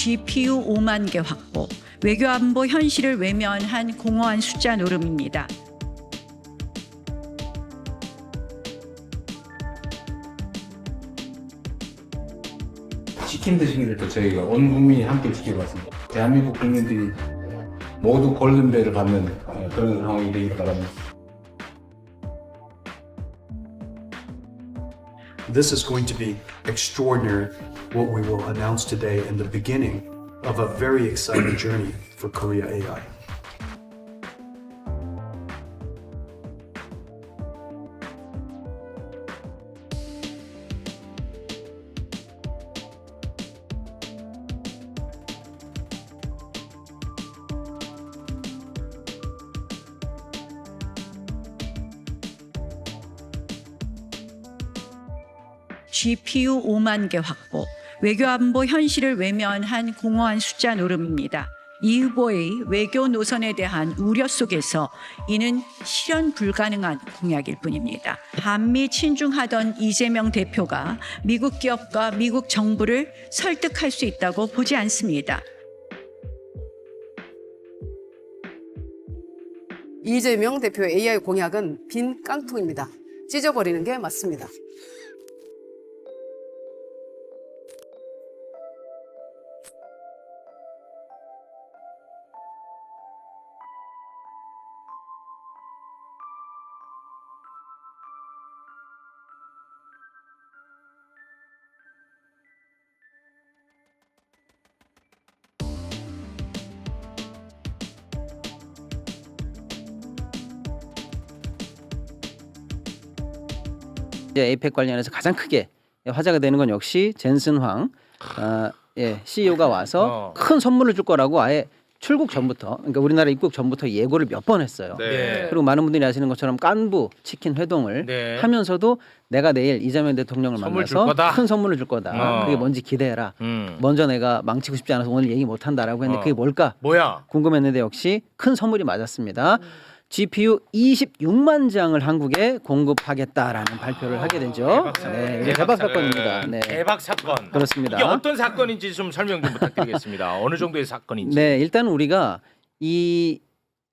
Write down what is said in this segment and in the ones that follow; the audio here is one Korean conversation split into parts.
GPU 5만 개 확보, 외교안보 현실을 외면한 공허한 숫자 노름입니다. 치킨 드시기를 또 저희가 온 국민이 함께 지켜봤습니다. 대한민국 국민들이 모두 골든벨을 받는 어, 그런 상황이 되기를 바랍니다. This is going to be extraordinary, what we will announce today and the beginning of a very exciting journey for Korea AI. GPU 5만 개 확보, 외교안보 현실을 외면한 공허한 숫자 노름입니다. 이 후보의 외교 노선에 대한 우려 속에서 이는 실현 불가능한 공약일 뿐입니다. 반미 친중하던 이재명 대표가 미국 기업과 미국 정부를 설득할 수 있다고 보지 않습니다. 이재명 대표의 AI 공약은 빈 깡통입니다. 찢어버리는 게 맞습니다. 이제 에이펙 관련해서 가장 크게 화제가 되는 건 역시 젠슨 황 아, 예, CEO가 와서 어. 큰 선물을 줄 거라고 아예 출국 전부터 그러니까 우리나라 입국 전부터 예고를 몇 번 했어요. 네. 그리고 많은 분들이 아시는 것처럼 깐부 치킨 회동을 네. 하면서도 내가 내일 이재명 대통령을 선물 줄 만나서 거다? 큰 선물을 줄 거다. 어. 그게 뭔지 기대해라. 음. 먼저 내가 망치고 싶지 않아서 오늘 얘기 못 한다라고 했는데 어. 그게 뭘까? 뭐야? 궁금했는데 역시 큰 선물이 맞았습니다. GPU 26만 장을 한국에 공급하겠다라는 발표를 하게 되죠. 대박 사건. 네, 이게 대박 사건입니다. 네. 대박 사건. 그렇습니다. 이게 어떤 사건인지 좀 설명 좀 부탁드리겠습니다. 어느 정도의 사건인지. 네, 일단 우리가 이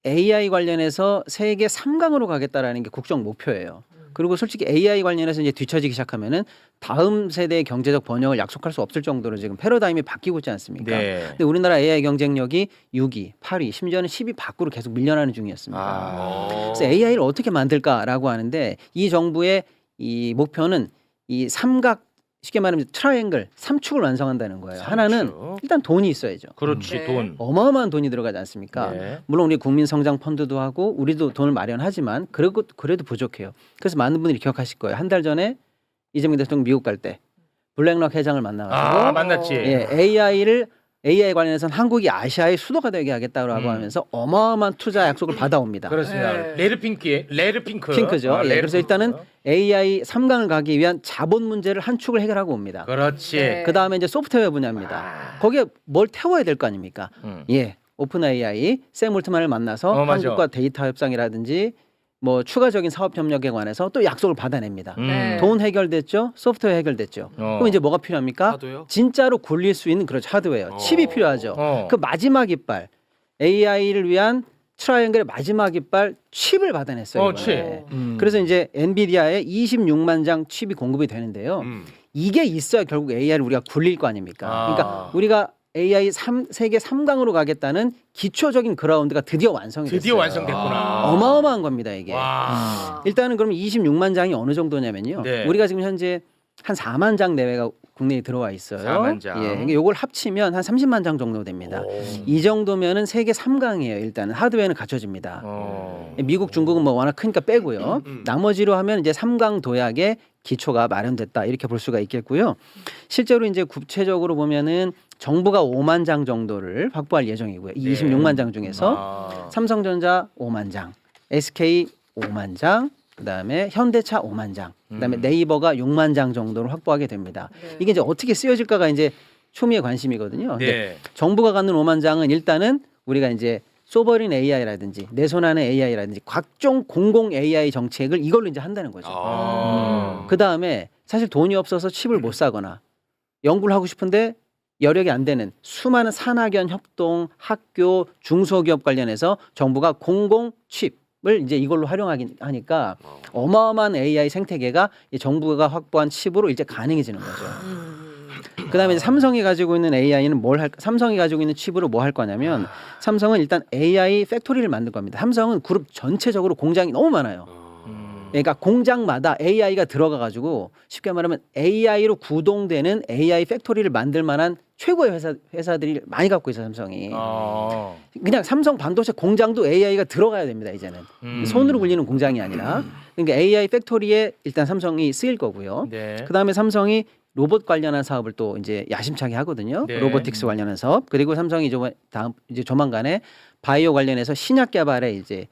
AI 관련해서 세계 3강으로 가겠다라는 게 국정 목표예요. 그리고 솔직히 AI 관련해서 이제 뒤처지기 시작하면은 다음 세대의 경제적 번영을 약속할 수 없을 정도로 지금 패러다임이 바뀌고 있지 않습니까? 네. 근데 우리나라 AI 경쟁력이 6위, 8위, 심지어는 10위 밖으로 계속 밀려나는 중이었습니다. 아. 그래서 AI를 어떻게 만들까라고 하는데 이 정부의 이 목표는 이 삼각 쉽게 말하면 트라이앵글 삼축을 완성한다는 거예요. 삼축. 하나는 일단 돈이 있어야죠. 그렇지 네. 돈. 어마어마한 돈이 들어가지 않습니까? 네. 물론 우리 국민 성장 펀드도 하고 우리도 돈을 마련하지만 그래도 그래도 부족해요. 그래서 많은 분들이 기억하실 거예요. 한 달 전에 이재명 대통령 미국 갈 때 블랙락 회장을 만나가지고 아 만났지. 예, AI를 AI 관련해서는 한국이 아시아의 수도가 되게 하겠다고 음. 하면서 어마어마한 투자 약속을 받아옵니다. 그렇습니다. 네. 레드핑크, 레드핑크. 핑크죠. 아, 예, 그래서. 일단은 AI 3강을 가기 위한 자본 문제를 한 축을 해결하고 옵니다. 그렇지. 네. 그 다음에 이제 소프트웨어 분야입니다. 아. 거기에 뭘 태워야 될 거 아닙니까? 음. 예, 오픈 AI 샘 올트만을 만나서 어, 맞아. 한국과 데이터 협상이라든지 뭐 추가적인 사업 협력에 관해서 또 약속을 받아냅니다. 음. 네. 돈 해결됐죠, 소프트웨어 해결됐죠. 어. 그럼 이제 뭐가 필요합니까? 하도요? 진짜로 굴릴 수 있는 그렇죠 하드웨어, 어. 칩이 필요하죠. 어. 그 마지막 이빨 AI를 위한 트라이앵글의 마지막 이빨 칩을 받아냈어요. 어, 이번에. 칩. 음. 그래서 이제 엔비디아에 26만 장 칩이 공급이 되는데요. 음. 이게 있어야 결국 AI를 우리가 굴릴 거 아닙니까? 아. 그러니까 우리가 AI 3, 세계 3강으로 가겠다는 기초적인 그라운드가 드디어 완성이 됐어요. 드디어 완성됐구나. 어마어마한 겁니다, 이게. 와. 일단은 그럼 26만 장이 어느 정도냐면요. 네. 우리가 지금 현재 한 4만 장 내외가 국내에 들어와 있어요. 4만 장. 예. 요걸 합치면 한 30만 장 정도 됩니다. 오. 이 정도면은 세계 3강이에요. 일단은 하드웨어는 갖춰집니다. 어. 미국, 중국은 뭐 워낙 크니까 빼고요. 음. 나머지로 하면 이제 3강 도약의 기초가 마련됐다 이렇게 볼 수가 있겠고요. 실제로 이제 구체적으로 보면은 정부가 5만 장 정도를 확보할 예정이고요. 이 네. 26만 장 중에서 아. 삼성전자 5만 장, SK 5만 장, 그다음에 현대차 5만 장, 그다음에 음. 네이버가 6만 장 정도를 확보하게 됩니다. 네. 이게 이제 어떻게 쓰여질까가 이제 초미의 관심이거든요. 근데 네. 정부가 갖는 5만 장은 일단은 우리가 이제 소버린 AI라든지 내 손 안에 AI라든지 각종 공공 AI 정책을 이걸로 이제 한다는 거죠. 아. 그 다음에 사실 돈이 없어서 칩을 못 사거나 연구를 하고 싶은데 여력이 안 되는 수많은 산학연 협동 학교 중소기업 관련해서 정부가 공공 칩을 이제 이걸로 활용하긴 하니까 어마어마한 AI 생태계가 이 정부가 확보한 칩으로 이제 가능해지는 거죠. 그다음에 이제 삼성이 가지고 있는 AI는 뭘 할? 삼성이 가지고 있는 칩으로 뭐 할 거냐면 삼성은 일단 AI 팩토리를 만들 겁니다. 삼성은 그룹 전체적으로 공장이 너무 많아요. 그러니까 공장마다 AI가 들어가 가지고 쉽게 말하면 AI로 구동되는 AI 팩토리를 만들 만한 최고의 회사 회사들이 많이 갖고 있어 요 삼성이. 아. 그냥 삼성 반도체 공장도 AI가 들어가야 됩니다 이제는 음. 손으로 굴리는 공장이 아니라 그러니까 AI 팩토리에 일단 삼성이 쓰일 거고요. 네. 그 다음에 삼성이 로봇 관련한 사업을 또 이제 야심차게 하거든요. 네. 로보틱스 관련한 사업 그리고 삼성이 조 다음 이제 조만간에 바이오 관련해서 신약 개발에 이제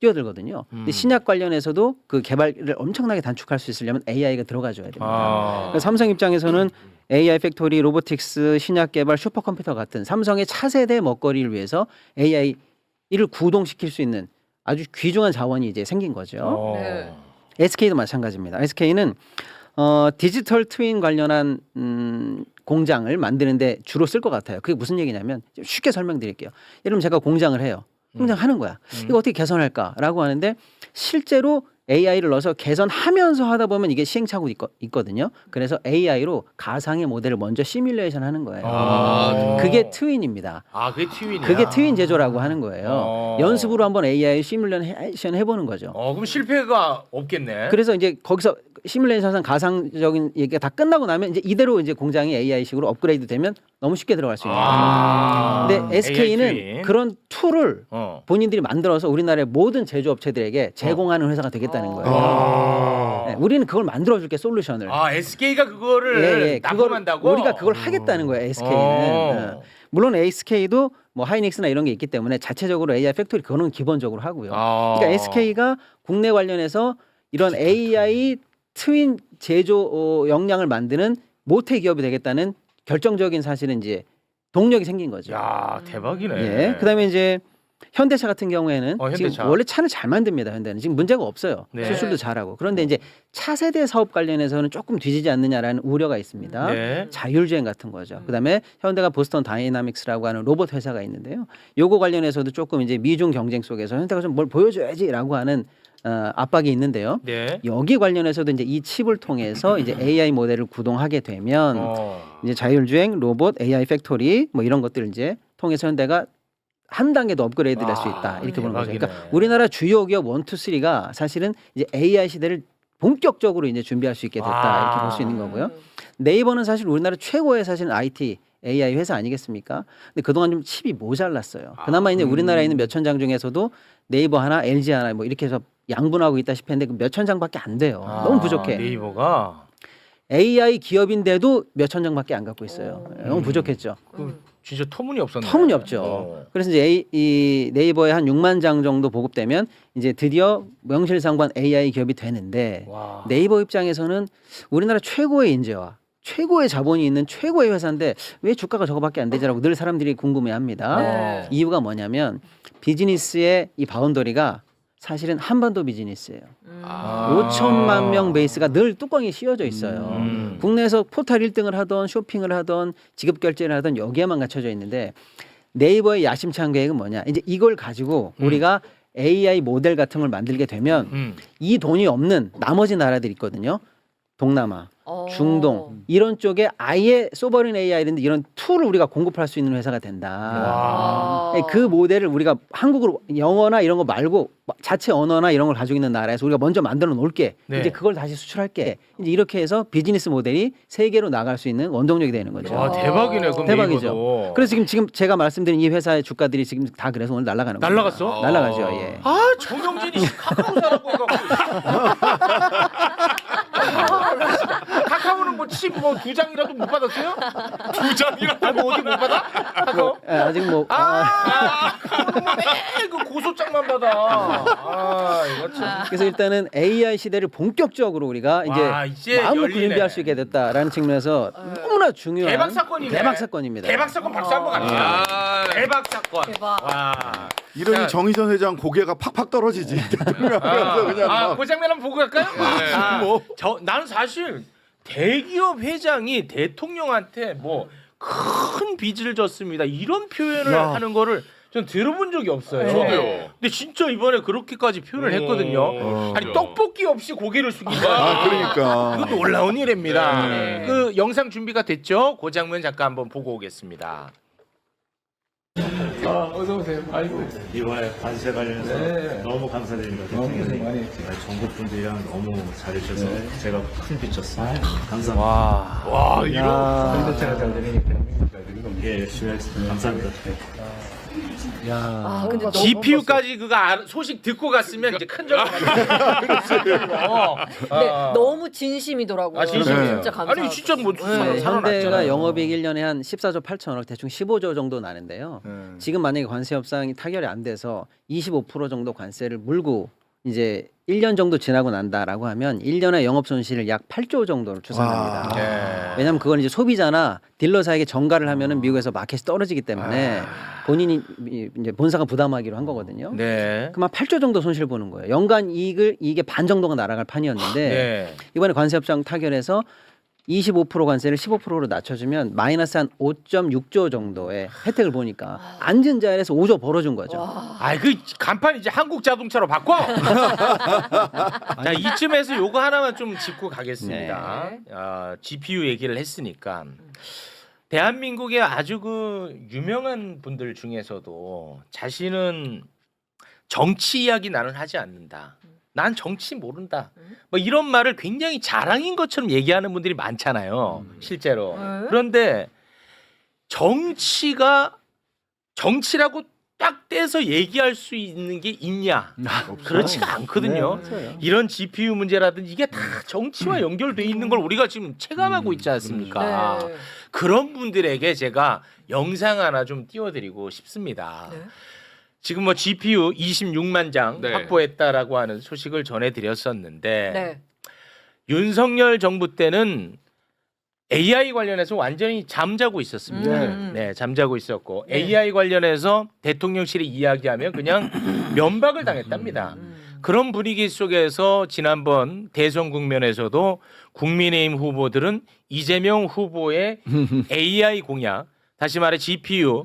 뛰어들거든요. 음. 근데 신약 관련해서도 그 개발을 엄청나게 단축할 수 있으려면 AI가 들어가줘야 됩니다. 아. 그래서 삼성 입장에서는 AI 팩토리, 로보틱스, 신약 개발, 슈퍼컴퓨터 같은 삼성의 차세대 먹거리를 위해서 AI를 구동시킬 수 있는 아주 귀중한 자원이 이제 생긴 거죠. 어. 네. SK도 마찬가지입니다. SK는 어, 디지털 트윈 관련한 음, 공장을 만드는데 주로 쓸 것 같아요. 그게 무슨 얘기냐면 좀 쉽게 설명드릴게요. 예를 들면 제가 공장을 해요. 공장 하는 거야. 이거 어떻게 개선할까라고 하는데 실제로 AI를 넣어서 개선하면서 하다 보면 이게 시행착오 있거, 있거든요. 그래서 AI로 가상의 모델을 먼저 시뮬레이션 하는 거예요. 아. 그게 트윈입니다. 아, 그게 트윈이야. 그게 트윈 제조라고 하는 거예요. 어. 연습으로 한번 AI 시뮬레이션 해보는 거죠. 어, 그럼 실패가 없겠네. 그래서 이제 거기서 시뮬레이션상 가상적인 얘기가 다 끝나고 나면 이제 이대로 이제 공장이 AI식으로 업그레이드 되면 너무 쉽게 들어갈 수 있는 거예요. 아. 근데 SK는 트윈. 그런 툴을 어. 본인들이 만들어서 우리나라의 모든 제조업체들에게 제공하는 회사가 되겠다는 거예요. 아. 네, 우리는 그걸 만들어줄 게 솔루션을. 아, SK가 그거를 예, 예. 그걸 납품한다고? 우리가 그걸 하겠다는 거예요. SK는. 어. 물론 SK도 뭐 하이닉스나 이런 게 있기 때문에 자체적으로 AI 팩토리 그거는 기본적으로 하고요. 아. 그러니까 SK가 국내 관련해서 이런 AI 트윈 제조 어, 역량을 만드는 모태 기업이 되겠다는 결정적인 사실은 이제 동력이 생긴 거죠. 야, 대박이네. 예. 그다음에 이제 현대차 같은 경우에는 어, 지금 현대차. 원래 차를 잘 만듭니다. 현대는 지금 문제가 없어요. 네. 수출도 잘하고 그런데 이제 차세대 사업 관련해서는 조금 뒤지지 않느냐라는 우려가 있습니다. 네. 자율주행 같은 거죠. 그다음에 현대가 보스턴 다이나믹스라고 하는 로봇 회사가 있는데요. 요거 관련해서도 조금 이제 미중 경쟁 속에서 현대가 좀 뭘 보여줘야지라고 하는 어, 압박이 있는데요. 네. 여기 관련해서도 이제 이 칩을 통해서 이제 AI 모델을 구동하게 되면 어. 이제 자율주행, 로봇, AI 팩토리 뭐 이런 것들을 이제 통해서 현대가 한 단계 더 업그레이드를 할수 있다 이렇게 보는 거죠. 그러니까. 우리나라 주요 기업 원 투 쓰리가 사실은 이제 AI 시대를 본격적으로 이제 준비할 수 있게 됐다 와. 이렇게 볼 수 있는 거고요. 네이버는 사실 우리나라 최고의 사실 IT AI 회사 아니겠습니까? 근데 그동안 좀 칩이 모자랐어요. 그나마 이제 우리나라에 있는 몇 천 장 중에서도 네이버 하나, LG 하나 뭐 이렇게 해서 양분하고 있다 싶었는데 그 몇천 장밖에 안 돼요. 아, 너무 부족해. 네이버가 AI 기업인데도 몇천 장밖에 안 갖고 있어요. 너무 부족했죠. 그 진짜 터무니 없었네. 터무니 없죠. 어. 그래서 이제 A, 이 네이버에 한 6만 장 정도 보급되면 이제 드디어 명실상부한 AI 기업이 되는데 와. 네이버 입장에서는 우리나라 최고의 인재와 최고의 자본이 있는 최고의 회사인데 왜 주가가 저거밖에 안 되지라고 늘 사람들이 궁금해합니다. 네. 이유가 뭐냐면 비즈니스의 이 바운더리가 사실은 한반도 비즈니스예요. 아. 5천만 명 베이스가 늘 뚜껑이 씌워져 있어요. 음. 국내에서 포털 1등을 하던 쇼핑을 하던 지급 결제를 하던 여기에만 갖춰져 있는데 네이버의 야심찬 계획은 뭐냐? 이제 이걸 가지고 우리가 AI 모델 같은 걸 만들게 되면 음. 이 돈이 없는 나머지 나라들 있거든요. 동남아, 어. 중동 이런 쪽에 아예 소버린 AI인데 이런 툴을 우리가 공급할 수 있는 회사가 된다. 와. 네, 그 모델을 우리가 한국으로 영어나 이런 거 말고 자체 언어나 이런 걸 가지고 있는 나라에서 우리가 먼저 만들어 놓을게. 네. 이제 그걸 다시 수출할게. 이제 이렇게 해서 비즈니스 모델이 세계로 나갈 수 있는 원동력이 되는 거죠. 와, 대박이네. 그럼 대박이죠. 네이버도. 그래서 지금 지금 제가 말씀드린 이 회사의 주가들이 지금 다 그래서 오늘 날아가는 거예요. 날라갔어? 날라가죠. 예. 아, 정영진이 씨, 카카오 사라고 해갖고. 카카오는 뭐칩뭐두 장이라도 못 받았어요? 두 장이라도 뭐 어디 못 받아? 카카오? 예, 아직 뭐 아, 아, 카카오는 뭐매그 고소장만 받아. 아, 이거 참. 그래서 일단은 AI 시대를 본격적으로 우리가 이제, 와, 이제 마음을 열리네. 준비할 수 있게 됐다라는 측면에서 너무나 중요한 대박 사건이네. 대박 사건입니다. 대박 사건 박수 한번 갑시다. 대박 사건. 대박. 와. 이러니 자, 정의선 회장 고개가 팍팍 떨어지지. 대통령 앞에서 그냥 아, 막 그 장면 한번 보고 갈까요? 아, 뭐. 저 나는 사실 대기업 회장이 대통령한테 뭐 큰 빚을 졌습니다. 이런 표현을 야. 하는 거를 전 들어본 적이 없어요. 저도요. 근데 진짜 이번에 그렇게까지 표현을 했거든요. 어, 아니. 떡볶이 없이 고개를 숙인다. 아, 그러니까. 이것도 놀라운 일입니다. 네. 그 영상 준비가 됐죠? 그 장면 잠깐 한번 보고 오겠습니다. 아, 어서 오세요. 아이고. 이번에 관세 관련해서 네. 너무 감사드립니다. 너무. 고생 많이 했지. 네, 전국 분들이랑 너무 잘해주셔서 네. 제가 큰 빚졌습니다. 감사합니다. 와. 와 이런 잘 되니까 이건 예, 열심히 하겠습니다. 감사합니다. 아, 근데 너무 GPU까지 그거 알- 소식 듣고 갔으면 이제 큰 절. 어. 근데 아. 너무 진심이더라고요. 아 진심이에요. 진짜 감사. 아니 진짜 뭐 네. 살아났잖아요. 현대가 영업이익 1년에 한 14조 8천억 대충 15조 정도 나는데요. 음. 지금 만약에 관세 협상이 타결이 안 돼서 25% 정도 관세를 물고 이제 1년 정도 지나고 난다라고 하면 1년의 영업 손실을 약 8조 정도로 추산합니다. 네. 왜냐하면 그건 이제 소비자나 딜러사에게 전가를 하면은 미국에서 마켓이 떨어지기 때문에 본인이 이- 이제 본사가 부담하기로 한 거거든요. 네. 그만 8조 정도 손실 보는 거예요. 연간 이익을 이게 반 정도가 날아갈 판이었는데 네. 이번에 관세 협상 타결해서 25% 관세를 15%로 낮춰주면 마이너스 한 5.6조 정도의 혜택을 보니까 앉은 자리에서 5조 벌어준 거죠. 아이 그 간판 이제 한국 자동차로 바꿔. 자 이쯤에서 요거 하나만 좀 짚고 가겠습니다. 네. 아, GPU 얘기를 했으니까 대한민국의 아주 그 유명한 분들 중에서도 자신은 정치 이야기 나는 하지 않는다. 난 정치 모른다. 뭐 이런 말을 굉장히 자랑인 것처럼 얘기하는 분들이 많잖아요. 실제로. 네. 그런데 정치가 정치라고 딱 떼서 얘기할 수 있는 게 있냐? 그렇지가 않거든요. 이런 GPU 문제라든지 이게 다 정치와 연결돼 있는 걸 우리가 지금 체감하고 있지 않습니까? 네. 그런 분들에게 제가 영상 하나 좀 띄워드리고 싶습니다. 네. 지금 뭐 GPU 26만 장 네. 확보했다라고 하는 소식을 전해드렸었는데 네. 윤석열 정부 때는 AI 관련해서 완전히 잠자고 있었습니다. 음. 네, 잠자고 있었고 네. AI 관련해서 대통령실이 이야기하면 그냥 면박을 당했답니다. 음. 그런 분위기 속에서 지난번 대선 국면에서도 국민의힘 후보들은 이재명 후보의 AI 공약, 다시 말해 GPU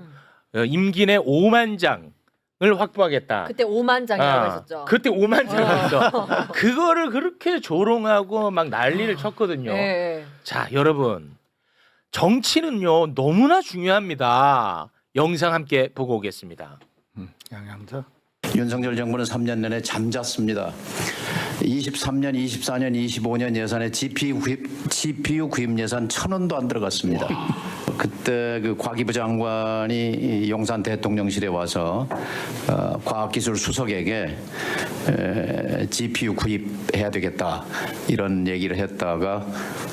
어, 임기 내 5만 장을 확보하겠다. 그때 5만 장이라고 아, 했었죠. 그때 5만 장이었어. 그거를 그렇게 조롱하고 막 난리를 쳤거든요. 네. 자, 여러분. 정치는요, 너무나 중요합니다. 영상 함께 보고 오겠습니다. 양양자. 윤석열 정부는 3년 내내 잠잤습니다. 23년, 24년, 25년 예산에 GPU 구입, GPU 구입 예산 천 원도 안 들어갔습니다. 그때 그 과기부 장관이 이 용산 대통령실에 와서 어, 과학기술 수석에게 에, GPU 구입해야 되겠다 이런 얘기를 했다가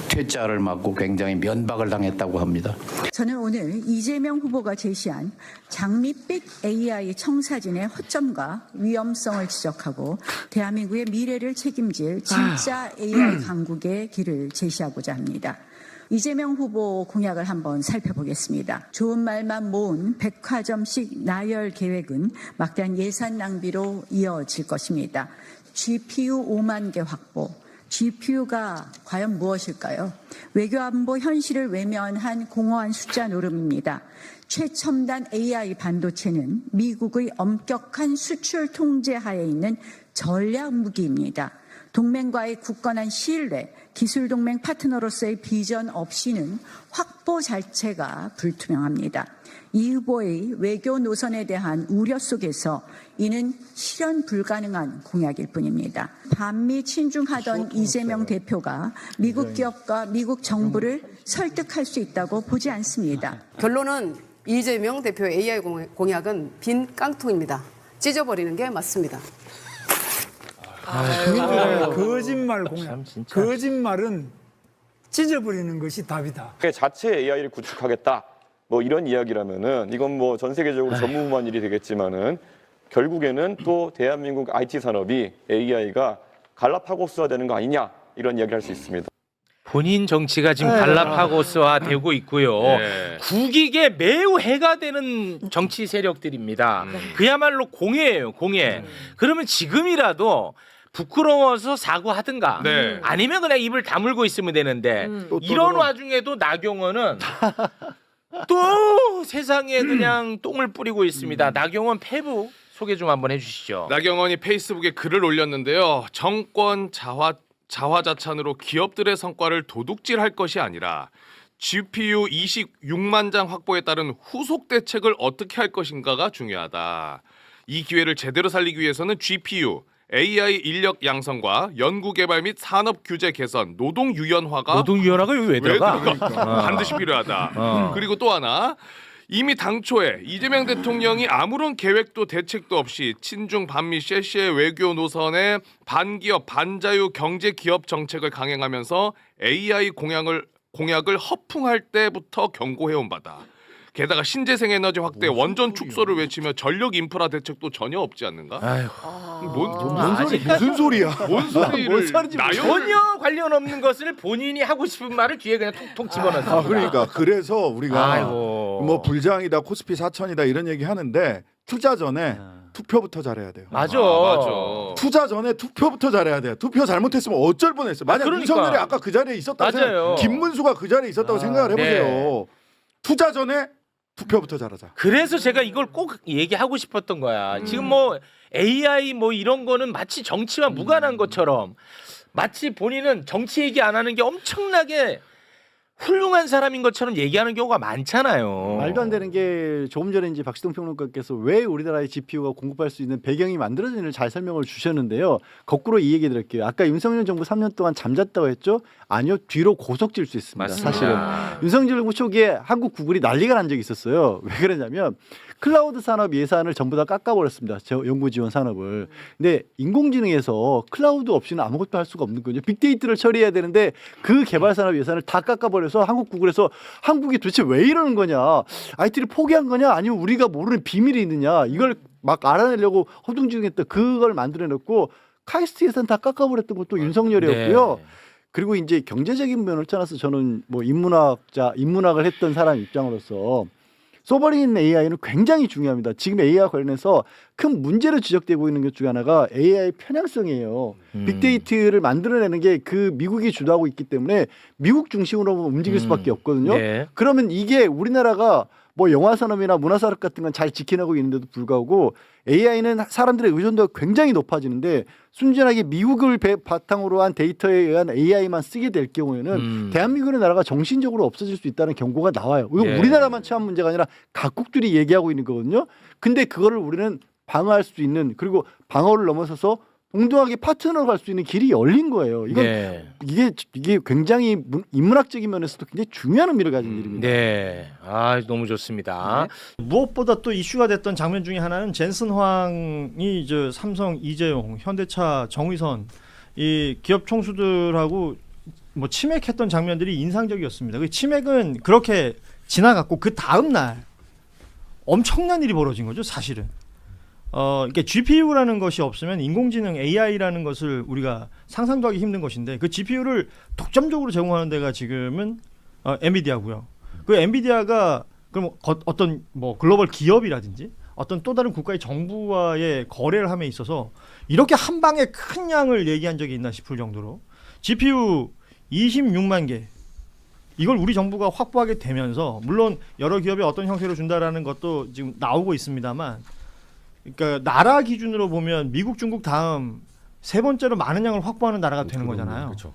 퇴짜를 맞고 굉장히 면박을 당했다고 합니다. 저는 오늘 이재명 후보가 제시한 장밋빛 AI 청사진의 허점과 위험성을 지적하고 대한민국의 미래를 책임질 진짜 AI 강국의 길을 제시하고자 합니다. 이재명 후보 공약을 한번 살펴보겠습니다. 좋은 말만 모은 백화점식 나열 계획은 막대한 예산 낭비로 이어질 것입니다. GPU 5만 개 확보, GPU가 과연 무엇일까요? 외교안보 현실을 외면한 공허한 숫자 노름입니다. 최첨단 AI 반도체는 미국의 엄격한 수출 통제 하에 있는 전략 무기입니다. 동맹과의 굳건한 신뢰, 기술 동맹 파트너로서의 비전 없이는 확보 자체가 불투명합니다. 이 후보의 외교 노선에 대한 우려 속에서 이는 실현 불가능한 공약일 뿐입니다. 반미 친중하던 이재명 대표가 미국 기업과 미국 정부를 설득할 수 있다고 보지 않습니다. 결론은 이재명 대표의 AI 공- 공약은 빈 깡통입니다. 찢어버리는 게 맞습니다. 거짓말 공약. 참 진짜. 거짓말은 찢어버리는 것이 답이다. 그 자체 AI를 구축하겠다. 뭐 이런 이야기라면은 이건 뭐 전 세계적으로 전무후무한 일이 되겠지만은 결국에는 또 대한민국 IT 산업이 AI가 갈라파고스화 되는 거 아니냐 이런 이야기를 할 수 있습니다. 본인 정치가 지금 갈라파고스화 되고 있고요. 네. 국익에 매우 해가 되는 정치 세력들입니다. 그야말로 공해예요, 공해. 그러면 지금이라도 부끄러워서 사과하든가 네. 아니면 그냥 입을 다물고 있으면 되는데 음. 또, 또 이런. 와중에도 나경원은 또 세상에 그냥 똥을 뿌리고 있습니다. 나경원 페북 소개 좀 한번 해주시죠. 나경원이 페이스북에 글을 올렸는데요. 정권 자화 자화자찬으로 기업들의 성과를 도둑질할 것이 아니라 GPU 26만 장 확보에 따른 후속 대책을 어떻게 할 것인가가 중요하다. 이 기회를 제대로 살리기 위해서는 GPU, AI 인력 양성과 연구 개발 및 산업 규제 개선, 노동 유연화가 노동 유연화가 여기 왜 왜 들어가? 들어가? 어. 반드시 필요하다. 어. 그리고 또 하나 이미 당초에 이재명 대통령이 아무런 계획도 대책도 없이 친중 반미 셰시의 외교 노선에 반기업 반자유 경제 기업 정책을 강행하면서 AI 공약을 공약을 허풍할 때부터 경고해온 바다. 게다가 신재생 에너지 확대, 원전 축소를 외치며 전력 인프라 대책도 전혀 없지 않는가? 아이고. 뭔, 뭐뭔 소리? 무슨 소리야? 뭔 소리를 나열 전혀 관련 없는 것을 본인이 하고 싶은 말을 뒤에 그냥 톡톡 집어넣습니다. 아, 그러니까 그래서 우리가 아이고. 뭐 불장이다 코스피 사천이다 이런 얘기 하는데 투자 전에 투표부터 잘해야 돼요. 맞아. 아, 맞아. 투자 전에 투표부터 잘해야 돼요. 투표 잘못했으면 어쩔 뻔했어요. 만약 그러니까. 윤석열이 아까 그 자리에 있었다고 맞아요. 생각, 김문수가 그 자리에 있었다고 생각을 해보세요. 네. 투자 전에 투표부터 잘하자. 그래서 제가 이걸 꼭 얘기하고 싶었던 거야. 지금 음. 뭐 AI 뭐 이런 거는 마치 정치와 무관한 것처럼 마치 본인은 정치 얘기 안 하는 게 엄청나게 훌륭한 사람인 것처럼 얘기하는 경우가 많잖아요. 말도 안 되는 게 조금 전에 이제 박시동 평론가께서 왜 우리나라의 GPU가 공급할 수 있는 배경이 만들어지는지를 잘 설명을 주셨는데요. 거꾸로 이 얘기 드릴게요. 아까 윤석열 정부 3년 동안 잠잤다고 했죠? 아니요. 뒤로 고속질 수 있습니다. 맞습니다. 사실은. 윤석열 정부 초기에 한국 구글이 난리가 난 적이 있었어요. 왜 그러냐면 클라우드 산업 예산을 전부 다 깎아버렸습니다. 저 연구 지원 산업을. 근데 인공지능에서 클라우드 없이는 아무것도 할 수가 없는 거죠. 빅데이터를 처리해야 되는데 그 개발 산업 예산을 다 깎아버 려서 한국 구글에서 한국이 도대체 왜 이러는 거냐? IT를 포기한 거냐? 아니면 우리가 모르는 비밀이 있느냐? 이걸 막 알아내려고 허둥지둥했다. 그걸 만들어냈고 카이스트 예산 다 깎아버렸던 것도 윤석열이었고요. 네. 그리고 이제 경제적인 면을 떠나서 저는 뭐 인문학자, 인문학을 했던 사람 입장으로서 소버린 AI는 굉장히 중요합니다. 지금 AI 관련해서 큰 문제로 지적되고 있는 것 중에 하나가 AI 편향성이에요. 음. 빅데이터를 만들어내는 게 그 미국이 주도하고 있기 때문에 미국 중심으로 움직일 음. 수밖에 없거든요. 네. 그러면 이게 우리나라가 뭐 영화 산업이나 문화 산업 같은 건 잘 지켜내고 있는데도 불구하고 AI는 사람들의 의존도가 굉장히 높아지는데 순전하게 미국을 배- 바탕으로 한 데이터에 의한 AI만 쓰게 될 경우에는 음. 대한민국의 나라가 정신적으로 없어질 수 있다는 경고가 나와요. 이거 예. 우리나라만 처한 문제가 아니라 각국들이 얘기하고 있는 거거든요. 근데 그거를 우리는 방어할 수 있는 그리고 방어를 넘어서서 동등하게 파트너로 갈 수 있는 길이 열린 거예요. 이건 네. 이게 이게 굉장히 문- 인문학적인 면에서도 굉장히 중요한 의미를 가진 일입니다. 네. 아, 너무 좋습니다. 무엇보다 또 이슈가 됐던 장면 중에 하나는 젠슨 황이 저 삼성 이재용, 현대차 정의선 이 기업 총수들하고 뭐 치맥했던 장면들이 인상적이었습니다. 그 치맥은 그렇게 지나갔고 그 다음 날 엄청난 일이 벌어진 거죠, 사실은. 어, 그러니까 GPU라는 것이 없으면 인공지능 AI라는 것을 우리가 상상도 하기 힘든 것인데 그 GPU를 독점적으로 제공하는 데가 지금은 어, 엔비디아고요. 그 엔비디아가 그럼 거- 어떤 뭐 글로벌 기업이라든지 어떤 또 다른 국가의 정부와의 거래를 함에 있어서 이렇게 한 방에 큰 양을 얘기한 적이 있나 싶을 정도로 GPU 26만 개 이걸 우리 정부가 확보하게 되면서 물론 여러 기업이 어떤 형태로 준다라는 것도 지금 나오고 있습니다만 그러니까 나라 기준으로 보면 미국, 중국 다음 세 번째로 많은 양을 확보하는 나라가 되는 거잖아요. 그렇죠.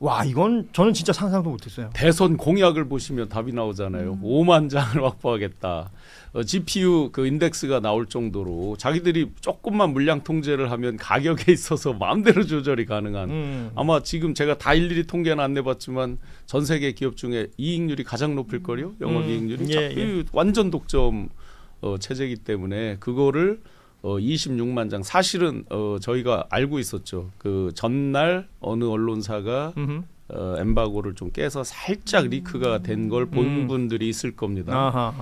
와 이건 저는 진짜 상상도 못했어요. 대선 공약을 보시면 답이 나오잖아요. 5만 장을 확보하겠다. 어, GPU 그 인덱스가 나올 정도로 자기들이 조금만 물량 통제를 하면 가격에 있어서 마음대로 조절이 가능한. 음. 아마 지금 제가 다 일일이 통계는 안 내봤지만 전 세계 기업 중에 이익률이 가장 높을 거요. 영업 이익률이 음, 자, 예, 예. 이 완전 독점 어, 체제이기 때문에 그거를 어, 26만 장 사실은 어, 저희가 알고 있었죠. 그 전날 어느 언론사가 음흠. 어, 엠바고를 좀 깨서 살짝 리크가 된 걸본 음. 분들이 있을 겁니다. 아하.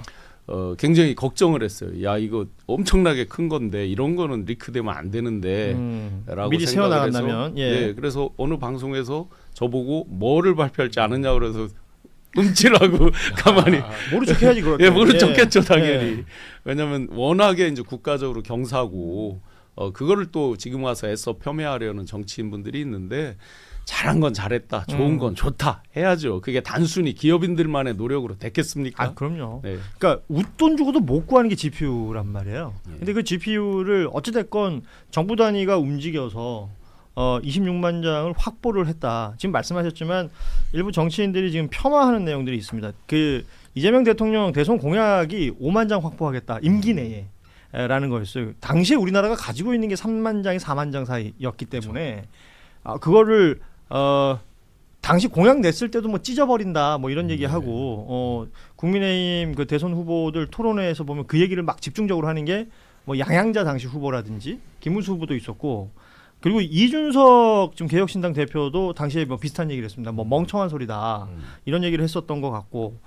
어, 굉장히 걱정을 했어요. 야 이거 엄청나게 큰 건데 이런 거는 리크되면 안 되는데 음. 라고 미리 생각을 세워 나간다면, 해서 예. 네, 그래서 어느 방송에서 저보고 뭐를 발표할지 아느냐 그래서 음치라고 가만히 모른 척 해야지 그렇게. 예, 모른 예. 척했죠 당연히. 예. 왜냐하면 워낙에 이제 국가적으로 경사고 어 그거를 또 지금 와서 애써 폄훼하려는 정치인분들이 있는데 잘한 건 잘했다, 좋은 음. 건 좋다 해야죠. 그게 단순히 기업인들만의 노력으로 됐겠습니까? 아 그럼요. 네. 그러니까 웃돈 주고도 못 구하는 게 GPU란 말이에요. 예. 근데 그 GPU를 어찌 됐건 정부 단위가 움직여서 어 26만 장을 확보를 했다. 지금 말씀하셨지만 일부 정치인들이 지금 폄하하는 내용들이 있습니다. 그 이재명 대통령 대선 공약이 5만 장 확보하겠다. 임기 내에. 라는 거였어요. 당시에 우리나라가 가지고 있는 게 3만 장이 4만 장 사이였기 때문에 아, 그거를 어 당시 공약 냈을 때도 뭐 찢어버린다 뭐 이런 얘기하고 어 국민의힘 그 대선 후보들 토론회에서 보면 그 얘기를 막 집중적으로 하는 게 뭐 양양자 당시 후보라든지 김문수 후보도 있었고 그리고 이준석 지금 개혁신당 대표도 당시에 뭐 비슷한 얘기를 했습니다. 뭐 멍청한 소리다 이런 얘기를 했었던 것 같고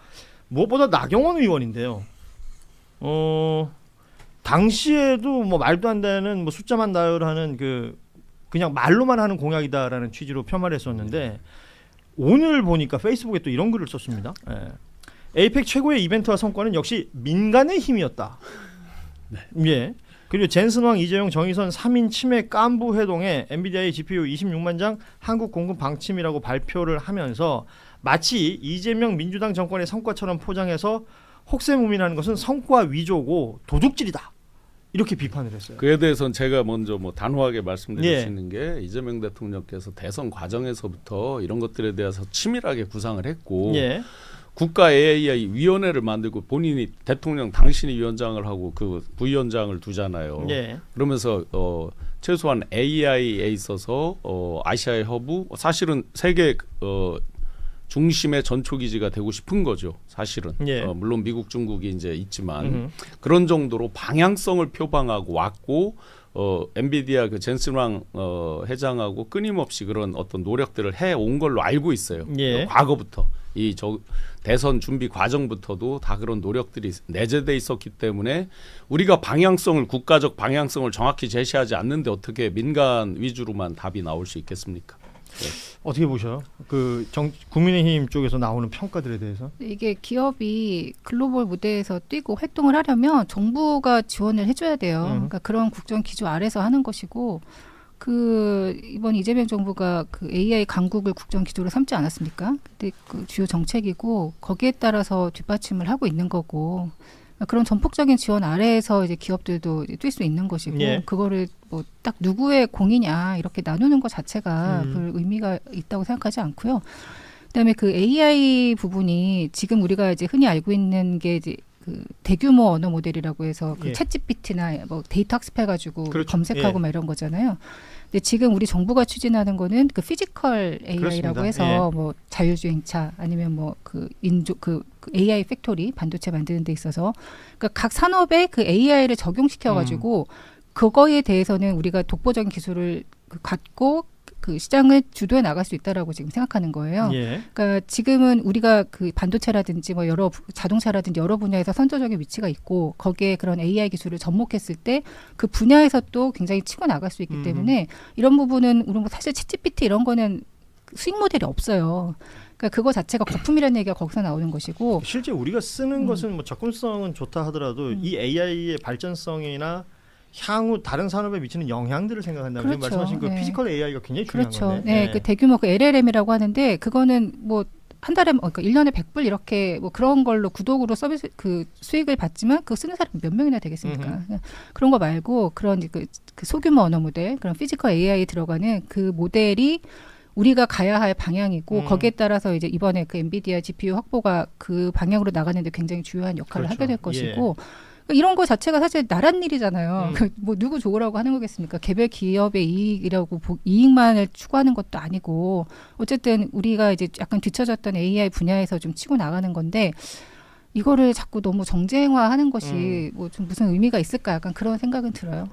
무엇보다 나경원 의원인데요. 어 당시에도 뭐 말도 안 되는 뭐 숫자만 나열하는 그 그냥 말로만 하는 공약이다라는 취지로 폄하를 했었는데 오늘 보니까 페이스북에 또 이런 글을 썼습니다. 예. 에이펙 최고의 이벤트와 성과는 역시 민간의 힘이었다. 예. 그리고 젠슨왕, 이재용, 정의선 3인 치맥 깐부 회동에 엔비디아의 GPU 26만 장 한국 공급 방침이라고 발표를 하면서 마치 이재명 민주당 정권의 성과처럼 포장해서 혹세무민하는 것은 성과 위조고 도둑질이다. 이렇게 비판을 했어요. 그에 대해서는 제가 먼저 뭐 단호하게 말씀드릴 예. 수 있는 게 이재명 대통령께서 대선 과정에서부터 이런 것들에 대해서 치밀하게 구상을 했고 예. 국가 AI 위원회를 만들고 본인이 대통령 당신이 위원장을 하고 그 부위원장을 두잖아요. 예. 그러면서 어 최소한 AI에 있어서 어 아시아의 허브 사실은 세계 어 중심의 전초 기지가 되고 싶은 거죠. 사실은 예. 어, 물론 미국 중국이 이제 있지만 음흠. 그런 정도로 방향성을 표방하고 왔고 어 엔비디아 그 젠슨왕 어 회장하고 끊임없이 그런 어떤 노력들을 해 온 걸로 알고 있어요. 예. 어, 과거부터 이 저 대선 준비 과정부터도 다 그런 노력들이 내재돼 있었기 때문에 우리가 방향성을 국가적 방향성을 정확히 제시하지 않는데 어떻게 민간 위주로만 답이 나올 수 있겠습니까? 어떻게 보셔요? 그 정, 국민의힘 쪽에서 나오는 평가들에 대해서? 이게 기업이 글로벌 무대에서 뛰고 활동을 하려면 정부가 지원을 해줘야 돼요. 음. 그러니까 그런 국정 기조 아래서 하는 것이고 그 이번 이재명 정부가 그 AI 강국을 국정 기조로 삼지 않았습니까? 근데 그 주요 정책이고 거기에 따라서 뒷받침을 하고 있는 거고 그런 전폭적인 지원 아래에서 이제 기업들도 뛸 수 있는 것이고 예. 그거를 뭐 딱 누구의 공이냐 이렇게 나누는 것 자체가 음. 별 의미가 있다고 생각하지 않고요. 그다음에 그 AI 부분이 지금 우리가 이제 흔히 알고 있는 게 이제 그 대규모 언어 모델이라고 해서 그 예. 챗GPT나 뭐 데이터 학습해 가지고 그렇죠. 검색하고 예. 막 이런 거잖아요. 근데 지금 우리 정부가 추진하는 거는 그 피지컬 AI라고 그렇습니다. 해서 뭐 자율주행차 아니면 뭐 그 인조 그, 그 AI 팩토리 반도체 만드는 데 있어서 그러니까 각 산업에 그 AI를 적용시켜 가지고 그거에 대해서는 우리가 독보적인 기술을 그 갖고 그 시장을 주도해 나갈 수 있다라고 지금 생각하는 거예요. 예. 그러니까 지금은 우리가 그 반도체라든지 뭐 여러 부- 자동차라든지 여러 분야에서 선도적인 위치가 있고 거기에 그런 AI 기술을 접목했을 때 그 분야에서 또 굉장히 치고 나갈 수 있기 음. 때문에 이런 부분은 우리 뭐 사실 챗GPT 이런 거는 수익 모델이 없어요. 그러니까 그거 자체가 거품이라는 얘기가 거기서 나오는 것이고 실제 우리가 쓰는 음. 것은 뭐 접근성은 좋다 하더라도 이 AI의 발전성이나 향후 다른 산업에 미치는 영향들을 생각한다면 그렇죠. 말씀하신 그 네. 피지컬 AI가 굉장히 중요한 그렇죠. 건데. 네, 예. 그 대규모 그 LLM이라고 하는데 그거는 뭐 한 달에 뭐 그러니까 1년에 100불 이렇게 뭐 그런 걸로 구독으로 서비스 그 수익을 받지만 그 쓰는 사람이 몇 명이나 되겠습니까? 그런 거 말고 그런 그, 그 소규모 언어 모델, 그런 피지컬 AI 들어가는 그 모델이 우리가 가야 할 방향이고 음. 거기에 따라서 이제 이번에 그 엔비디아 GPU 확보가 그 방향으로 나가는데 굉장히 중요한 역할을 그렇죠. 하게 될 예. 것이고 그러니까 이런 거 자체가 사실 나란 일이잖아요. 음. 그뭐 누구 좋으라고 하는 거겠습니까? 개별 기업의 이익이라고 보- 이익만을 추구하는 것도 아니고 어쨌든 우리가 이제 약간 뒤처졌던 AI 분야에서 좀 치고 나가는 건데 이거를 자꾸 너무 정쟁화하는 것이 뭐좀 무슨 의미가 있을까 약간 그런 생각은 들어요.